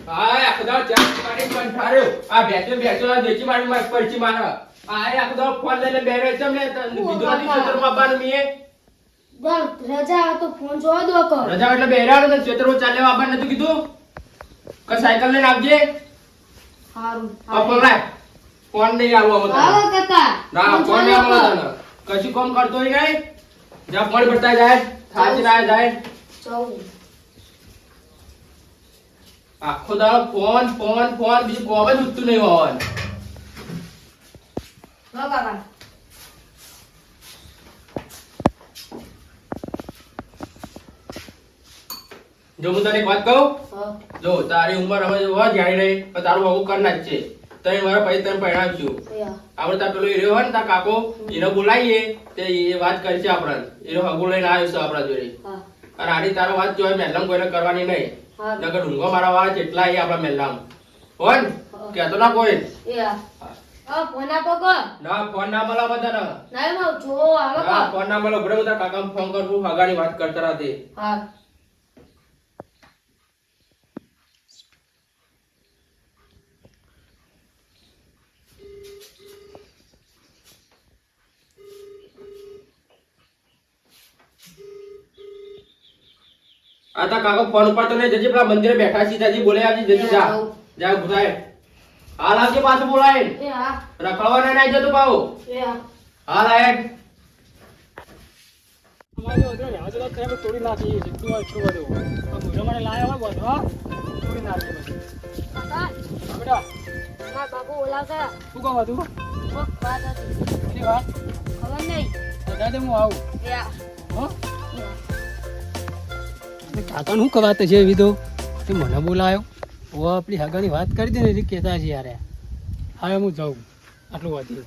હા આખો ચા પાણી પણ આ ભેંસો ભેંસો આ દેશી મારી માં પડચી મારે. આ આખો દાડો ફોન લઈને બેઠો છે ને તો કીધું નથી રજા ફોન જોવા દો રજા એટલે નતું કે સાયકલ લઈને આવજે. હારું ફોન નહીં આલવો અમે આવો કાકા. ના ફોન ફોન નહીં જોવા તને. કશું કામ કરતો નહીં. જ્યાં ફોન પડતા જાય. થાકી ના જાય. જવું આખો દાડો ફોન ફોન ફોન બીજું કોમ જ ઉઠતું નહીં હોવાનું. જો હું તને એક વાત કહું? જો તારી ઉંમર હવે હોય જાણી રહી પણ તારું બહુ કરના જ છે. તને વર્ષ પછી તને પરણાવશું. આપડે આપણે તાર પેલો હીરો હોય ને તાર કાકો એને બોલાવીએ તે એ વાત કરશે આપણને એનો હગો લઈને આવ્યો છે આપણા જોડે. અને આની તારો વાત જો મહેલમ કોઈને કરવાની નહીં. નકર ડુંગો મારા વાળા જેટલા એ આપણા મહેલામ હોય ને કહેતો ના કોઈ. ફોન આપો કો. ના ફોન ના મળે બધાને. ના જો આવો ફોન ના મળો. બરાબર બધા કાકા ફોન કરવું હગાની વાત કરતા રાતે. હા. આ તા કાકો ફોન પર તને જજી જજે પેલા મંદિરે બેઠા સીતાજી બોલે આવજે જજી જા. જા ભૂસાય હાલ આવજે પાછું બોલાય. એ હા. રખડવાના નહીં જતો પાહુ એ હા. હાલ આય. અમારે તો રહેવા તો ખરેખર તોડી નાખી છે તું આ છોડવા દેવો આ મોઢા મને લાયા હોય હા તોડી નાખી. કાકા હા બેટા મારા બાપુ બોલાવશે. શું કહું હતું? કોક વાત હતી. વાત ખબર નહીં. દાદા હું આવું. એ હા. હો? કાકાને શું કવાત છે એવી તો. તે મને બોલાયો. ઓ આપણી હગાની વાત કરી દે ને કહેતા છે યાર હવે હું જાઉં. આટલું વધ્યું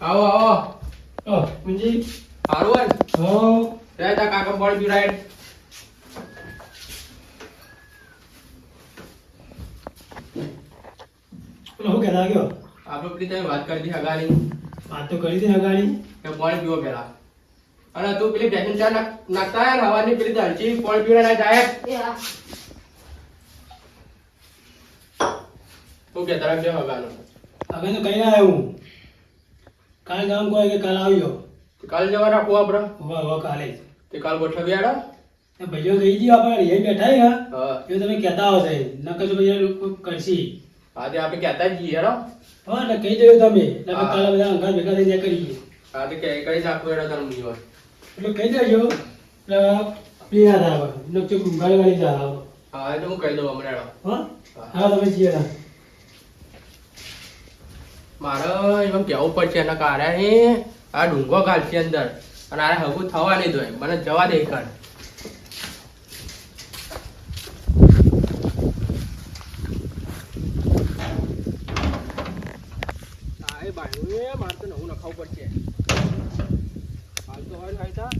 આવો આવો. ઓ મુંજી હોય. હો રે કાકા બોલ બી રાઈટ શું કહેતા ગયો? આપણે પેલી તમે વાત કરી હતી હગાની વાત તો કરી હતી હગાની કે બોલ પીવો પેલા અને તું પેલી ભેંસની ચા નાખતા યાર હવાની પેલી દાલચી બોલ પીવડા ના જાય? એ હા તું કે તરફ જે હગાનો હવે તો કઈ ના આવ્યું. કાલે ગામ કોઈ કે કાલે આવ્યો? કાલ જવા રાખો આપણે. વાહ હો કાલે તે કાલ ગોઠવી બેડા ભાઈઓ કહી ગયો આપણે અહીં બેઠા હે. હા. એ તમે કહેતા હશે નકર તો ભાઈ લોકો કરશી. આજે આપણે કહેતા જ જઈએ હેડો. હા એટલે કહી દેજો તમે. એટલે કાલે બધા અંગાર ભેગા થઈને ત્યાં કરીએ. આજે કે કઈ નાખવું એડો તને મૂકી હોય એટલે કહી દેજો. એટલે પીના ધારવા હવે નકચો વાળી જાય હા એ તો હું કહી દઉં હમણાં. હા? હા તમે જીયા ના મારે એમાં કહેવું પડશે એના કારણે આ ડુંગો ગાલશે અંદર અને આ હગું થવા નહીં દો મને જવા દે કર મારે તો નવું નખાવું પડશે હાલ તો હોય ને હોય તા.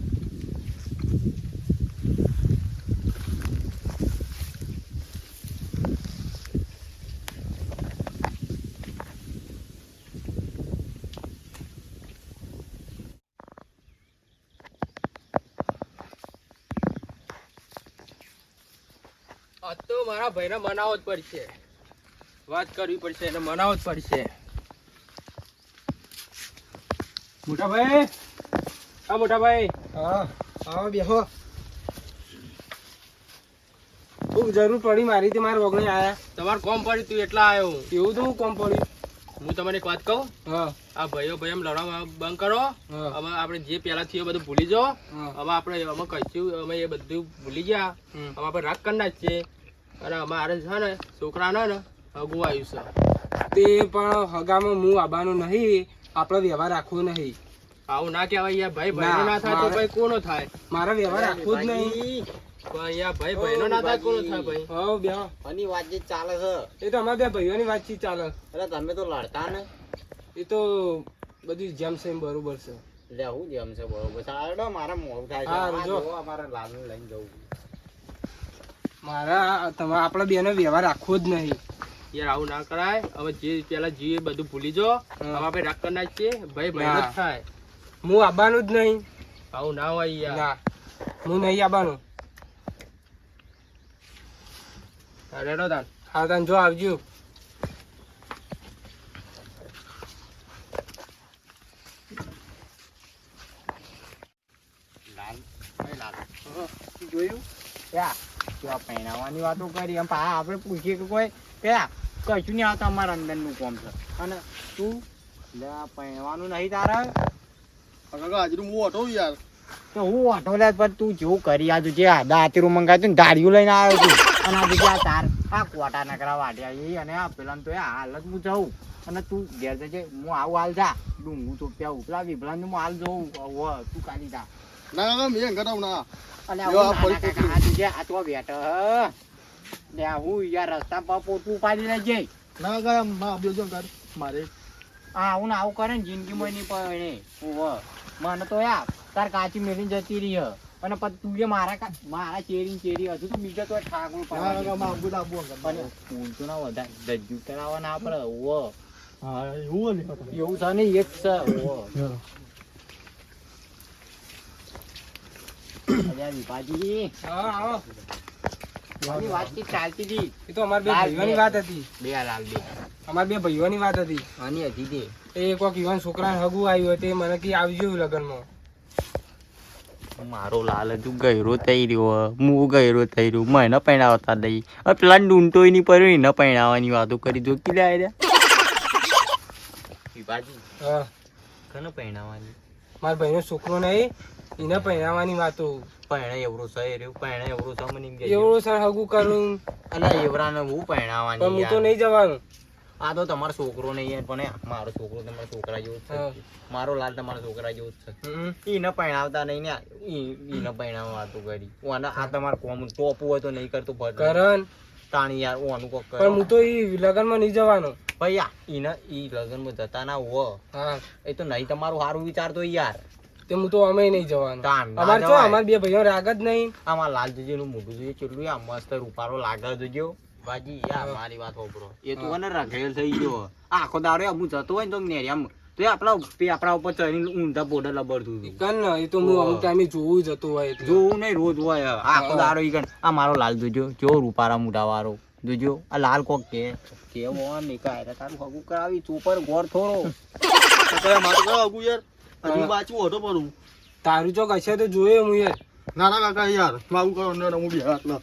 આ મારા ભાઈને મનાવો જ પડશે. વાત કરવી પડશે એને મનાવો જ પડશે. મોટા ભાઈ હા મોટા ભાઈ હા આવો બેહો. ખૂબ જરૂર પડી મારી તે મારા વગણે આયા. તમારે કોમ પડ્યું તું એટલા આવ્યો એવું તો હું કોમ પડ્યું? હું તમને એક વાત કહું? હા. આ ભાઈઓ ભાઈ એમ લડવા બંધ કરો. હવે આપણે જે પહેલા થયું બધું ભૂલી જાઓ. હવે આપણે અમે કહીશું અમે એ બધું ભૂલી ગયા. હવે આપણે રાગ કરી નાખીએ. અને અમારે છે ને છોકરાને ને હગું આવ્યું છે. તે પણ હગામાં હું આવવાનું નહીં આપણો વ્યવહાર રાખવો નહીં. આવું ના કહેવાય યાર ભાઈ ના, ભાઈ ના થાય તો ભાઈ કોનો થાય? મારા વ્યવહાર રાખવો જ નહીં. પણ અહીંયા ભાઈ ભાઈનો ના થાય કોનો થાય ભાઈ? હવ બેહો આની વાતચીત ચાલે છે? એ તો અમારા બે ભાઈઓની વાતચીત ચાલે. અરે તમે તો લડતા ને. એ તો બધી જેમ સેમ બરોબર છે. લે હું જેમ છે બરોબર. છે આડો મોડું થાય છે અમારે લાલનું લઈને જવું. મારા તમારા આપણા બેનો વ્યવહાર રાખવો જ નહીં. યાર આવું ના કરાય. હવે જે પેલા જીએ બધું ભૂલી જો હવે આપણે રાખ કરી નાખીએ. ભાઈ ભાઈ જ થાય. હું આવવાનું જ નહીં. આવું ના હોય યાર. ના. હું નહીં આવવાનું રેડો તાન. હા તાન જો આવજો. લાલ. લાલ. જોયું? ક્યાં ત્યાં વાતો કરી એમ પા આપણે પૂછીએ કે કોઈ ક્યાં કશું નહીં આવતા અમારા અંદરનું કોમ છે. અને તું લે નહીં તારે. તો હું ઓટો લે પણ તું જેવું કરી આજુ જે આ દાતીરું મંગાવ્યું તું ગાડીઓ લઈને આવ્યો છું. અને આજે જે આ તાર આ કોટા નકરા વાટ્યા એ અને આ પેલા તો એ હાલત હું જઉં. અને તું ઘેર જજે હું આવું હાલ જા. ડુંગું તો પેલા ઉપલા વિભલા હું હાલ જઉં. તું કાઢી જા. અલે યો, આવું આ નાના કાકા, આ તું જે બેઠો હ. હું યાર રસ્તા પર પોતું ઉપાડી લેજે મારે. આ આવું આવું કરે ને જિંદગીમાં નહીં પડે. મને તો યાર તાર કાચી મેરી જતી રહી. અને પછી તું જે મારા કા- મારા ચેરી ચેરી હજુ તો બીજો તો ઠાકોર ફૂલ તો ના વધારે દજ્જુ કરાવવાના ના પડે ઓહો. એવું છે ને એક છે વિભાજી. હા આવો. આની વાતચીત ચાલતી હતી. એ તો અમારા બે ભાઈઓની વાત હતી. બે લાલ બે. અમારા બે ભાઈઓની વાત હતી. આની હતી તે. એ કોઈક યુવાન છોકરા હગું આવ્યું હતું મને કે આવજો લગ્નમાં. મારો લાલ હજુ ગયરો થઈ રહ્યો હું. ગયરો થઈ રહ્યો મને પહેણાવતા નહીં. હવે પેલા ડૂંટો નહીં પડ્યો એને પહેણાવવાની વાતો કરી જો કે લે વિભાજી હા. કને પહેણાવવાની મારા ભાઈનો છોકરો નહીં એને પહેરાવાની વાતો. પહેણે એવરો છે રહ્યું પહેણે એવરો છે મને એવરો સર હગું કરું. અલા એવરાને હું પણ હું તો નહીં જવાનું. આ તો તમારો છોકરો નહીં પણ મારો છોકરો તમારા છોકરા જેવો. છે. મારો લાલ તમારા છોકરા જેવો છે. એને પહેણાવતા નહીં ને એને પહેણાવવા વાતો કરી. અને આ તમારો કોમ ટોપ હોય તો નહીં કરતો. કરણ. તાણી યાર ઓનું કોક પણ હું તો ઈ લગ્નમાં નહીં જવાનો. ભાઈ ઈને ઈ લગનમાં જતા ના હો. એ તો નહીં તમારું સારું વિચારતો યાર. તે હું તો અમે નહીં જવાનું. અમારે તો જવાય. બે ભાઈઓ રાગ જ નહીં. આમાં લાલ જજે નું મોઢું જોઈએ કેટલું આ મસ્ત રૂપારો લાગે જજો બાજી યાર મારી વાત હોભરો એ હા. તું ને રઘેલ થઈ ગયો. આખો દાડો આમ જતો હોય ને તો નેરી આમ તો આપણા પે આપણા ઉપર ચડીને ઊંધા બોર્ડર લબડતું હતું. કન એ તો હું અમુક ટાઈમે જોવું જતો હોય જોવું નહીં રોજ હોય. આખો હા. દાડો ઈ કન આ મારો લાલ જોજો જો રૂપારા મોઢા વાળો જોજો આ લાલ કોક કે. કેવો નહીં કાંઈ તારું હગું કરાવી ચોપર ગોર થોડો. મારું આગું યાર? હા. હજી વાંચવું હતો પણ હું. તારું ચોક હશે તો જોયે હું યાર. ના ના કાકા યાર મારું કરો ને હું બી હાથ ના.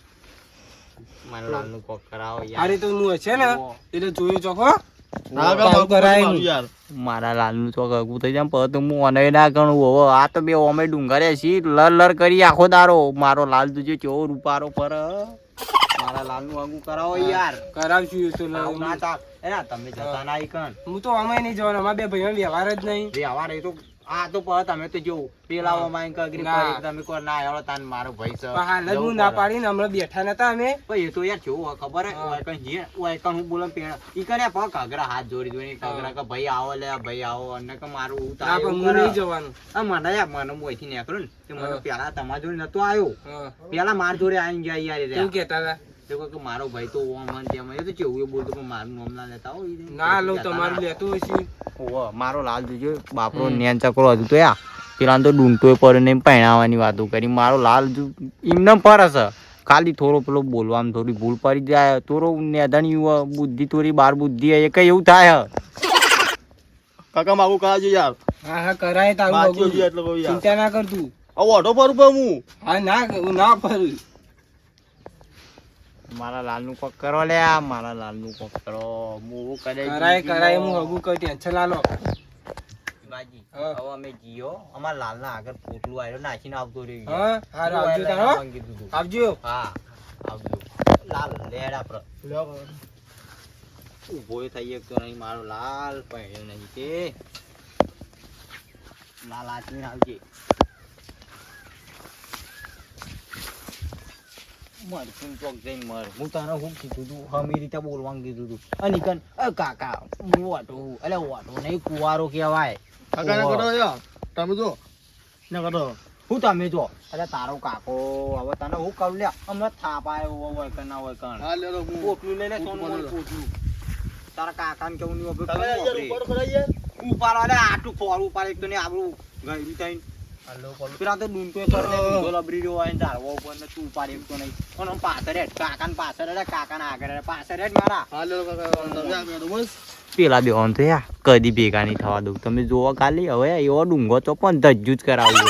મારા લાલનું કોક કરાવો યાર. અરે તો હું હશે ને? એટલે જોયું ના મારું લાલનું ચોક હગું થઈ જાય હું ના ગણું. હવે આ તો બે ઓમે ડુંગરે છી. લર લર કરી આખો દારો મારો લાલ તુજે કેવો રૂપારો પર મારા લાલનું આગું કરાવો યાર. કરાવશું તો ના. એના તમે જતા ના કણ. હું તો અમે નહીં જવાનું. અમારા બે ભાઈઓ વ્યવહાર જ નહીં. વ્યવહાર એ તો આ તો પર તમે તો જો પેલા ઓમાં કગરી ના. તમે કો ના આવ્યો તાન મારો ભાઈ છે. હાલ હું ના પડે. પાડીને હમણાં બેઠા નતા અમે. ભાઈ એ તો યાર કેવું ખબર હે? હા. ઓય કણ હીએ ઓય કણ હું બોલે પેણ ઈ કરે પગ કાગરા હાથ જોડી જોડી કાગરા કે ભાઈ આવો લે ભાઈ આવો. અને કે મારું હું નહીં જવાનું. આ મને યાર મને અહીંથી ને તે મને પેલા તમારા જોડે નતો આવ્યો. પેલા માર જોડે આવીને ગયા યાર કેવું કહેતા હતા? તે કે મારો ભાઈ તો ઓમ અને તેમ એ તો કેવું એ બોલતો પણ મારું નામ ના લેતા હોય ના લઉં તમારું લેતું મારો લાલ જોજો બાપરો નેન ચકરો હતું તો યા. પેલા તો ડૂંટો પડે ને પહેણાવાની વાતો કરી. મારો લાલ એમને પર હશે. ખાલી થોડો પેલો બોલવામાં થોડી ભૂલ પડી જાય. થોડો નેધણી બુદ્ધિ થોડી બાર બુદ્ધિ એ કઈ એવું થાય કાકા મારું કાજે યાર. હા હા કરાય તારું ચિંતા ના કરતું આવું ઓટો પર હું. હા ના ના ફરું મારા લાલનું કોક કરો લે મારા લાલનું કોક કરો. હું કરાય કરાય હું હગું કહી ટેન્શન લાલો બાજી હવે અમે જીઓ. અમારા લાલના આગળ પોટલું આવ્યો નાખીને આવતો રહ્યો હા હારું આવજો તાર. હો. કીધું તું. આવજો. હા આવજો. લાલ લેડ આપડે. ઊભો થઈ એક તો નહીં મારો લાલ પહેર્યો નહીં તે. લાલ આચમીને આવજે. મર તું ચોક જઈને મર? હું તારે હું કીધું તું? હમી રીતે બોલવાનું કીધું તું. અને કન અ કાકા હું વાટો અલે વાટો નહીં કુવારો કહેવાય. કાકા ના કરો તમે જો. ના કરો હું તમે જો. અરે તારો કાકો હવે તને હું કરું લ્યા હમણાં થાપ આવ્યો હોય કે ના હોય કણ. હા લે હું પોટલું લઈને સોનું. પોટલું. તારા કાકાને કેવું નહીં કાકા ઉપર યાર ઉપાડો અલે આટલું ફોર ઉપાડે એક તો ને આપણું ગયું થઈને. પેલા તો ડૂંટો કરીને ઊંધો લબડી રહ્યો હોય ને ઝાડવા ઉપર ને તું ઉપાડે એમ તો નહીં. પણ આમ પાછળ હેડ કાકાને પાછળ હેડ કાકાને આગળ હેડ પાછળ હેડ મારા. હા લે લો કાકા આગળ બસ પેલા બે ઓન તો યા કદી ભેગા નહીં થવા દઉં. તમે જોવો ખાલી હવે એવો ડુંગો તો પણ ધજ્જુ જ કરાવું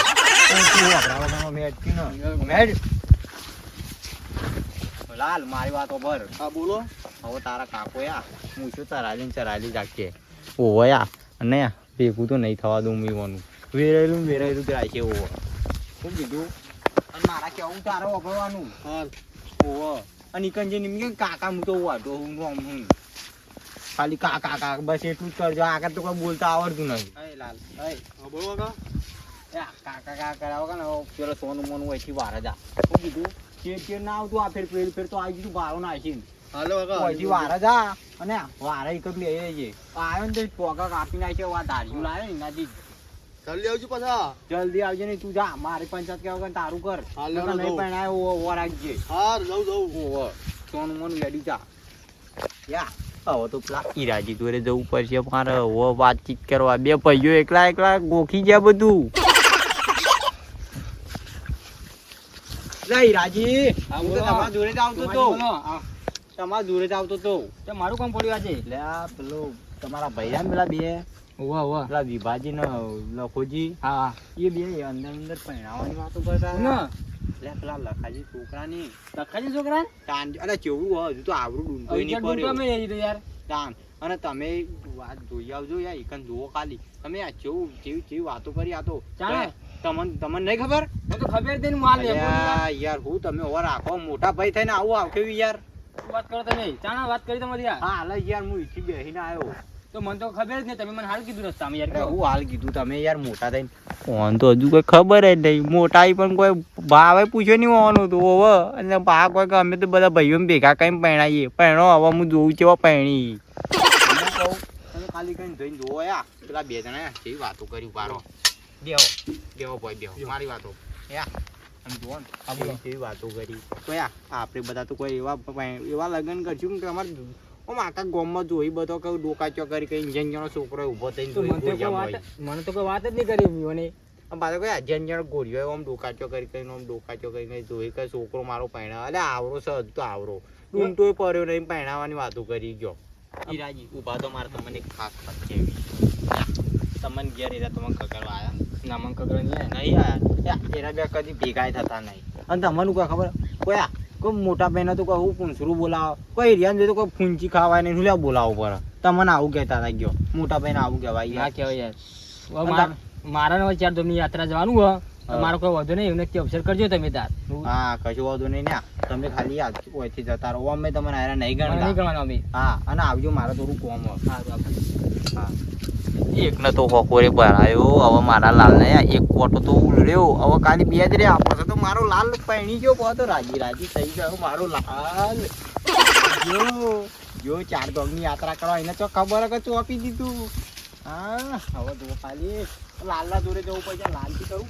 લાલ મારી વાતો ભર. હા બોલો. હવે તારા કાકો યા હું શું ચરાલી ચરાલી રાખીએ ઓવો યા અને ભેગું તો નહીં થવા દઉં મીવાનું વેરેલું વેરાયેલું વેરેલું છે ઓવો શું કીધું? અને મારા કેવું તારે વાપરવાનું હા ઓવો અને ઈકન જે નિમ કે કાકા હું તો વાટો હું રોમ હું. ખાલી કાકા કાકા બસ એટલું જ કરજો. આગળ તો કોઈ બોલતા આવડતું નથી. અય લાલ હા. બોલો કાકા. એ કાકા કાકા કરાવો કે પેલો સોનું મોનું અહીંથી વાર જ શું કીધું? ચેર ચેર ના આવતું આ ફેર પેલ ફેર તો આવી ગયું બારો નાખી હાલો કાકા. અહીંથી વાર જ અને વારે એક જ લઈ જઈએ આવ્યો ને તો પોકા કાપી નાખ્યો આ ધાર્યું લાવે ને એનાથી જલ્દી આવજો પાછા. જલ્દી આવજે ને તું જા. મારી પંચાયત કેવા કે તારું કર. નહીં જઉં. પરણાય ઓવો રાખજે. હા જવું જવું ઓવો. સોનું મોનું રેડી જા. યા. હવે તો પેલા ઈરાજી દોરે જવું પડશે મારે. હવે વાતચીત કરવા. બે ભાઈઓ એકલા એકલા ગોખી ગયા બધું. લે ઈરાજી. હું તો તમારા જોડે જ આવતો તો તમારા જોડે જ આવતો તો મારું કામ પડ્યું આજે? એટલે પેલો તમારા ભાઈ પેલા બે. ઓવા ઓવા પેલા વિભાજી ને લખોજી હા એ બે અંદર અંદર પહેણાવાની વાતો કરતા ના. એટલે પેલા લખાજી છોકરાની. લખાજી છોકરા? તાન અરે કેવું હોય હજુ તો આવરું ડૂંટો નહીં ડૂંટો પડ્યો. અમે રહી તો યાર. તાન અને તમે વાત જોઈ આવજો યાર એકન જુઓ ખાલી. તમે આ કેવું કેવી કેવી વાતો કરી આ તો. ચાલે. તમને તમને નહીં ખબર? મને તો ખબર જ માલ યાર હું તમે ઓર રાખો મોટા ભાઈ થઈને આવું આવકેવી યાર. વાત કરો તમે? ચાણા વાત કરી તમારી હા હાલ યાર હું ઈથી બેહીને આવ્યો. તો મને તો ખબર જ નહીં તમે મને હાલ કીધું રસ્તામાં યાર હું હાલ કીધું તમે યાર મોટા થઈને. ફોન તો હજુ કોઈ ખબર જ નહીં. મોટા પણ કોઈ ભાવે પૂછ્યો નહીં હોવાનું હતું હવે. અને ભા કોઈ કે અમે તો બધા ભાઈઓ ભેગા કઈ પહેણાઈએ. પહેણો હવે હું જોઉં છે પહેણી. ખાલી કઈ જોઈને જોવો યા. પેલા બે જણા કેવી વાતો કરી બારો બેહો બેહો ભાઈ બેહો. મારી વાતો. યા. વાતો કરી. તો યા આપણે બધા તો કોઈ એવા એવા લગ્ન કરશું કે અમારે આમ આખા ગોમમાં જોઈ બધો કઈ ડોકાચો કરી કઈ ઇન્જન જણો છોકરો ઊભો થઈને જોઈ મને તો કોઈ વાત મને તો કોઈ વાત જ નહીં કરી મને પાછો કઈ અજન જણ ગોળીઓ આમ ડોકાચો કરી કરીને ઓમ ડોકાચો કરી કરીને જોઈ કે છોકરો મારો પૈણા એટલે આવરો છે હજુ તો આવરો. ડૂંટોય પડ્યો નહીં પૈણાવાની વાતો કરી ગયો. ઈરાજી ઊભા તો મારે તમને ખાસ વાત છે. તમને ઘેર એરા તમે કકડવા આયા? ના મને ખબર નહીં નહીં આયા. એરા બે કદી ભેગા થતા નહીં. અને તમને કોઈ ખબર? આ કોઈ મોટા બહેનો તો કહું પૂંછરું બોલાવો. કોઈ એરિયાને જોઈ તો કોઈ ફૂંચી ખાવાય નહીં. શું બોલાવો પડે તમને આવું કહેતા હતા ગયો. મોટા બહેન આવું કહેવાય. હા કહેવાય યાર. મારા ને ચાર તમને યાત્રા જવાનું હોય. મારો કોઈ વાંધો નહીં એમને કે અવસર કરજો તમે તાર હા કશું વાંધો નહીં ને તમે ખાલી ઓયથી જતા રહો. અમે તમને આયરા નહીં ગણ નહીં ગણવાનો અમે. હા અને આવજો મારે થોડું કોમ હા એકને તો હોકોરે ભરાયો. હવે મારા લાલને એક કોટો તો ઉલડ્યો. હવે કાલી બે જ રે આપો તો મારો લાલ પૈણી ગયો. બહુ તો રાજી રાજી થઈ ગયો. મારો લાલ. જો જો ચાર દોગની યાત્રા કરવા. એને તો ખબર કે ચોપી દીધું. હા હવે તો ખાલી. લાલના જોડે જવું પડશે લાલથી કરવું